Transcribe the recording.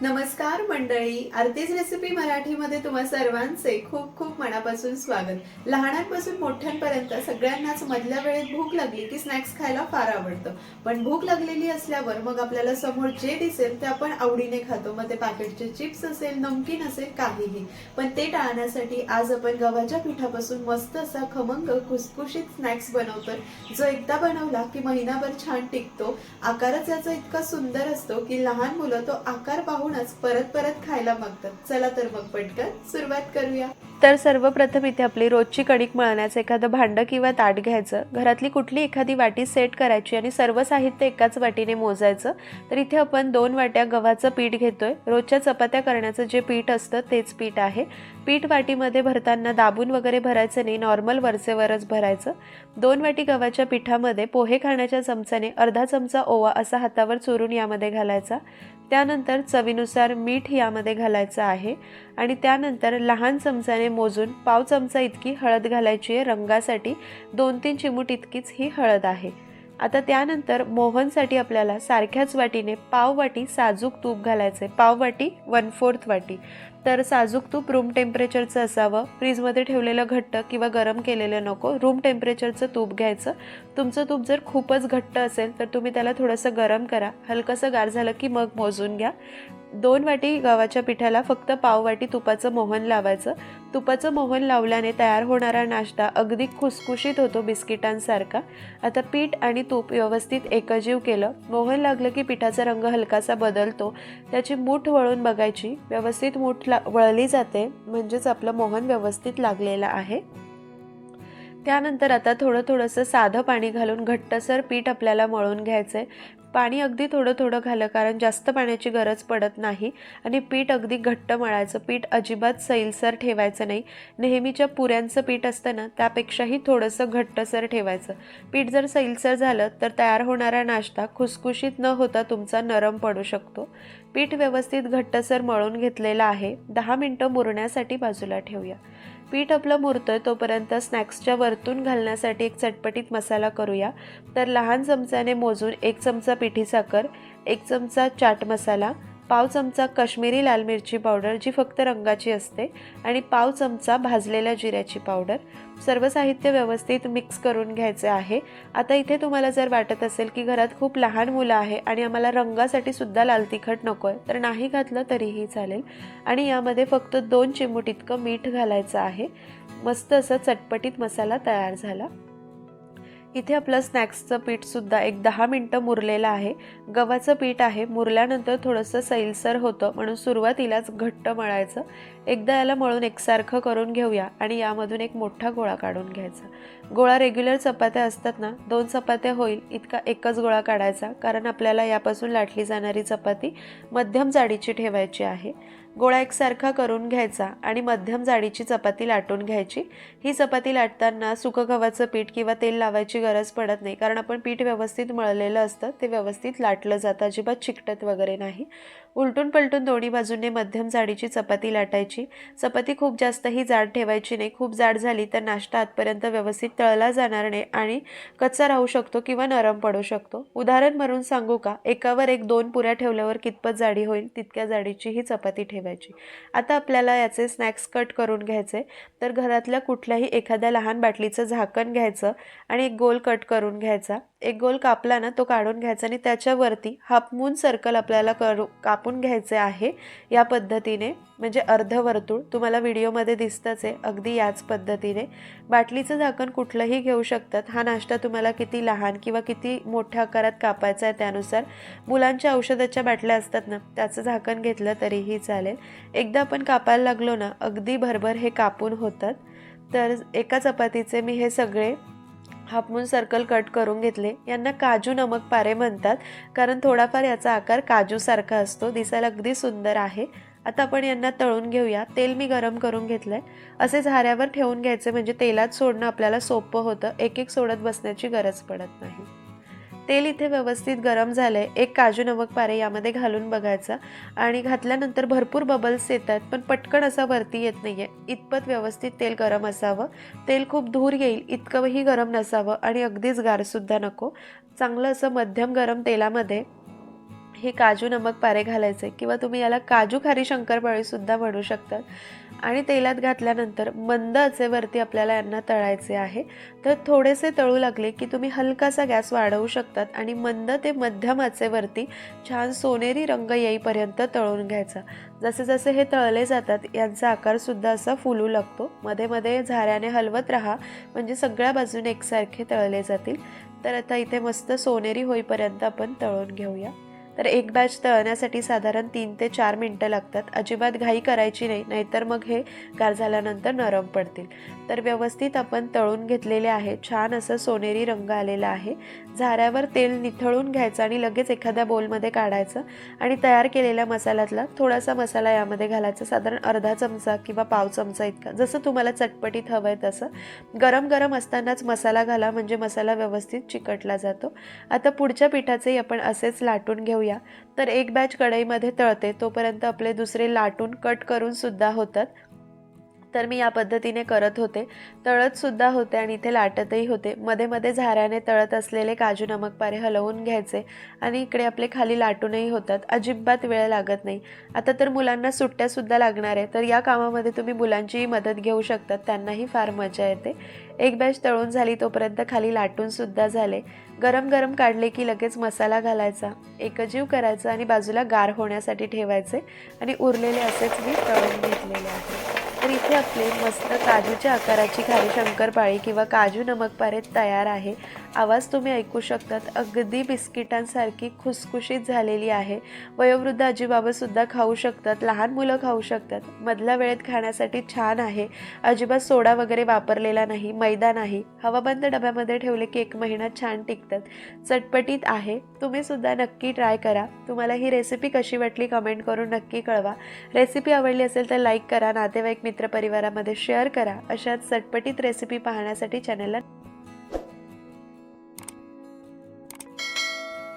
नमस्कार मंडळी आरतीज रेसिपी मराठीमध्ये तुम्हा सर्वांचे खूप खूप मनापासून स्वागत. लहानांपासून मोठ्यांपर्यंत सगळ्यांनाच मधल्या वेळेत भूक लागली की स्नॅक्स खायला फार आवडतं. पण भूक लागलेली असल्यावर मग आपल्याला समोर जे दिसेल ते आपण आवडीने खातो. मग ते पॅकेटचे चिप्स असेल नमकीन असेल काहीही. पण ते टाळण्यासाठी आज आपण गव्हाच्या पिठापासून मस्त असा खमंग खुसखुशीत स्नॅक्स बनवतो जो एकदा बनवला की महिनाभर छान टिकतो. आकारच याचा इतका सुंदर असतो की लहान मुलं तो आकार पाहूनच परत परत खायला मागतात. चला तर मग पटकन सुरुवात करूया. तर सर्वप्रथम इथे आपली रोजची कणिक मळण्याचं एखादं भांडं किंवा ताट घ्यायचं. घरातली कुठली एखादी वाटी सेट करायची आणि सर्व साहित्य एकाच वाटीने मोजायचं. तर इथे आपण दोन वाट्या गव्हाचं पीठ घेतोय. रोजच्या चपात्या करण्याचं जे पीठ असतं तेच पीठ आहे. पीठ वाटीमध्ये भरताना दाबून वगैरे भरायचं नाही. नॉर्मल वरचेवरच भरायचं. दोन वाटी गव्हाच्या पिठामध्ये पोहे खाण्याच्या चमच्याने अर्धा चमचा ओवा असा हातावर चुरून यामध्ये घालायचा. त्यानंतर चवीनुसार मीठ यामध्ये घालायचं आहे आणि त्यानंतर लहान चमचाने मोजून पाव चमचा इतकी हळद घालायची आहे. रंगासाठी दोन तीन चिमूट इतकीच ही हळद आहे. आता त्यानंतर मोहनसाठी आपल्याला सारख्याच वाटीने पाव वाटी साजूक तूप घालायचं आहे पाव वाटी वन फोर्थ वाटी. तर साजूक तूप रूम टेम्परेचरचं असावं. फ्रीजमध्ये ठेवलेलं घट्ट किंवा गरम केलेलं नको. रूम टेम्परेचरचं तूप घ्यायचं. तुमचं तूप जर खूपच घट्ट असेल तर तुम्ही त्याला थोडंसं गरम करा. हलकंसं गार झालं की मग मोजून घ्या. दोन वाटी गव्हाच्या पिठाला फक्त पाव वाटी तुपाचं मोहन लावायचं. तुपाचं मोहन लावल्याने तयार होणारा नाश्ता अगदी खुसखुशीत होतो बिस्किटांसारखा. आता पीठ आणि तूप व्यवस्थित एकजीव केलं. मोहन लागलं की पिठाचा रंग हलकासा बदलतो. त्याची मूठ वळून बघायची. व्यवस्थित मूठ ला वळली जाते म्हणजेच आपलं मोहन व्यवस्थित लागलेलं आहे. त्यानंतर आता थोडं थोडंसं साधं पाणी घालून घट्टसर पीठ आपल्याला मळून घ्यायचं आहे पाणी अगदी थोडं थोडं घालं कारण जास्त पाण्याची गरज पडत नाही आणि पीठ अगदी घट्ट मळायचं. पीठ अजिबात सैलसर ठेवायचं नाही. नेहमीच्या पुऱ्यांचं पीठ असतं ना त्यापेक्षाही थोडंसं घट्टसर ठेवायचं. पीठ जर सैलसर झालं तर तयार होणारा नाश्ता खुसखुशीत न होता तुमचा नरम पडू शकतो. पीठ व्यवस्थित घट्टसर मळून घेतलेलं आहे. दहा मिनटं मुरण्यासाठी बाजूला ठेवूया. पीठ आपलं मुरतोय तोपर्यंत स्नॅक्सच्या वरतून घालण्यासाठी एक चटपटीत मसाला करूया. तर लहान चमच्याने मोजून एक चमचा पिठी साखर एक चमचा चाट मसाला पाव चमचा काश्मीरी लाल मिरची पावडर जी फक्त रंगाची असते आणि पाव चमचा भाजलेल्या जिऱ्याची पावडर. सर्व साहित्य व्यवस्थित मिक्स करून घ्यायचे आहे. आता इथे तुम्हाला जर वाटत असेल की घरात खूप लहान मुलं आहे आणि आम्हाला रंगासाठी सुद्धा लाल तिखट नको आहे तर नाही घातलं तरीही चालेल. आणि यामध्ये फक्त दोन चिमूट इतकं मीठ घालायचं आहे. मस्त असं चटपटीत मसाला तयार झाला. इथे आपलं स्नॅक्सचं पीठसुद्धा एक दहा मिनटं मुरलेलं आहे. गव्हाचं पीठ आहे. मुरल्यानंतर थोडंसं सैलसर होतं. म्हणून सुरुवातीलाच घट्ट मळायचं. एकदा याला मळून एकसारखं करून घेऊया आणि यामधून एक मोठा गोळा काढून घ्यायचा. गोळा रेग्युलर चपात्या असतात ना दोन चपात्या होईल इतका एकच गोळा काढायचा कारण आपल्याला यापासून लाटली जाणारी चपाती मध्यम जाडीची ठेवायची आहे. गोळा एकसारखा करून घ्यायचा आणि मध्यम जाडीची चपाती लाटून घ्यायची. ही चपाती लाटताना सुकं गव्हाचं पीठ किंवा तेल लावायची गरज पडत नाही कारण आपण पीठ व्यवस्थित मळलेलं असतं ते व्यवस्थित लाटलं जातं अजिबात चिकटत वगैरे नाही. उलटून पलटून दोन्ही बाजूने मध्यम जाडीची चपाती लाटायची. चपाती खूप जास्तही जाड ठेवायची नाही. खूप जाड झाली तर नाश्ता आतपर्यंत व्यवस्थित तळला जाणार नाही आणि कच्चा राहू शकतो किंवा नरम पडू शकतो. उदाहरण म्हणून सांगू का? एकावर एक दोन पुऱ्या ठेवल्यावर कितपत जाडी होईल? तितक्या जाडीची ही चपाती ठेवायची. आता आपल्याला याचे स्नॅक्स कट करून घ्यायचे. तर घरातल्या कुठल्याही एखाद्या लहान बाटलीचं झाकण घ्यायचं आणि एक गोल कट करून घ्यायचा. एक गोल कापला ना तो काढून घ्यायचा आणि त्याच्यावरती हाफ मून सर्कल आपल्याला करू कापून घ्यायचे आहे या पद्धतीने. म्हणजे अर्धवर्तुळ तुम्हाला व्हिडिओमध्ये दिसतंच आहे अगदी याच पद्धतीने. बाटलीचं झाकण कुठलंही घेऊ शकतात. हा नाश्ता तुम्हाला किती लहान किंवा किती मोठ्या आकारात कापायचा आहे त्यानुसार. मुलांच्या औषधाच्या बाटल्या असतात ना त्याचं झाकण घेतलं तरीही चालेल. एकदा आपण कापायला लागलो ना अगदी भरभर हे कापून होतात. तर एका चपातीचे मी हे सगळे हाफमून सर्कल कट करून घेतले. यांना काजू नमक पारे म्हणतात कारण थोडाफार याचा आकार काजूसारखा असतो दिसायला अगदी सुंदर आहे. आता आपण यांना तळून घेऊया. तेल मी गरम करून घेतलं आहे असे झाऱ्यावर ठेवून घ्यायचे म्हणजे तेलात सोडणं आपल्याला सोपं होतं. एक एक सोडत बसण्याची गरज पडत नाही. तेल इथे व्यवस्थित गरम झालं आहे एक काजू नमक पारे यामध्ये घालून बघायचा. आणि घातल्यानंतर भरपूर बबल्स येतात पण पटकन असा वरती येत नाही आहे इतपत व्यवस्थित तेल गरम असावं. तेल खूप धूर येईल इतकंही गरम नसावं. आणि अगदीच गारसुद्धा नको. चांगलं असं मध्यम गरम तेलामध्ये हे काजू नमक पारे घालायचे किंवा तुम्ही याला काजू खारी शंकरपाळीसुद्धा म्हणू शकतात. आणि तेलात घातल्यानंतर मंद आचेवरती आपल्याला यांना तळायचे आहे. तर थोडेसे तळू लागले की तुम्ही हलकासा गॅस वाढवू शकतात आणि मंद ते मध्यम आचेवरती छान सोनेरी रंग येईपर्यंत तळून घ्यायचा. जसे जसे हे तळले जातात यांचा आकारसुद्धा असा फुलू लागतो. मध्ये मध्ये झाऱ्याने हलवत राहा म्हणजे सगळ्या बाजूने एकसारखे तळले जातील. तर आता इथे मस्त सोनेरी होईपर्यंत आपण तळून घेऊया. तर एक बॅच तळण्यासाठी साधारण तीन ते चार मिनटं लागतात. अजिबात घाई करायची नाही नाहीतर मग हे गार झाल्यानंतर नरम पडतील. तर व्यवस्थित आपण तळून घेतलेले आहे. छान असं सोनेरी रंग आलेला आहे. झाऱ्यावर तेल निथळून घ्यायचं आणि लगेच एखाद्या बोलमध्ये काढायचं आणि तयार केलेल्या मसाल्यातला थोडासा मसाला यामध्ये घालायचा. साधारण अर्धा चमचा किंवा पाव चमचा इतका. जसं तुम्हाला चटपटीत हवं आहे तसं. गरम गरम असतानाच मसाला घाला म्हणजे मसाला व्यवस्थित चिकटला जातो. आता पुढच्या पिठाचेही आपण असेच लाटून घेऊया. तर एक बॅच कढईमध्ये तळते तोपर्यंत आपले दुसरे लाटून कट करून सुद्धा होतात. तर मी या पद्धतीने करत होते. तळतसुद्धा होते आणि इथे लाटतही होते. मध्ये मध्ये झाऱ्याने तळत असलेले काजू नमक पारे हलवून घ्यायचे आणि इकडे आपले खाली लाटूनही होतात. अजिबात वेळ लागत नाही. आता तर मुलांना सुट्ट्यासुद्धा लागणार आहे. तर या कामामध्ये तुम्ही मुलांचीही मदत घेऊ शकतात. त्यांनाही फार मजा येते. एक बॅच तळून झाली तोपर्यंत खाली लाटूनसुद्धा झाले. गरम गरम काढले की लगेच मसाला घालायचा एकजीव करायचा आणि बाजूला गार होण्यासाठी ठेवायचे आणि उरलेले असेच मी तळून घेतलेले आहे. तर इथे आपली मस्त काजूच्या आकाराची खारी शंकरपाळी किंवा काजू नमक पारे तयार आहे. आवाज तुम्ही ऐकू शकतात. अगदी बिस्किटांसारखी खुसखुशीत झालेली आहे. वयोवृद्ध आजीबाबासुद्धा खाऊ शकतात. लहान मुलं खाऊ शकतात. मधल्या वेळेत खाण्यासाठी छान आहे. अजिबात सोडा वगैरे वापरलेला नाही. मैदा नाही. हवाबंद डब्यामध्ये ठेवले की एक महिना छान टिकतात. चटपटीत आहे. तुम्ही सुद्धा नक्की ट्राय करा. तुम्हाला ही रेसिपी कशी वाटली कमेंट करून नक्की कळवा. रेसिपी आवडली असेल तर लाईक करा. नातेवाईक मित्रपरिवारामध्ये शेअर करा. अशाच चटपटीत रेसिपी पाहण्यासाठी चॅनलला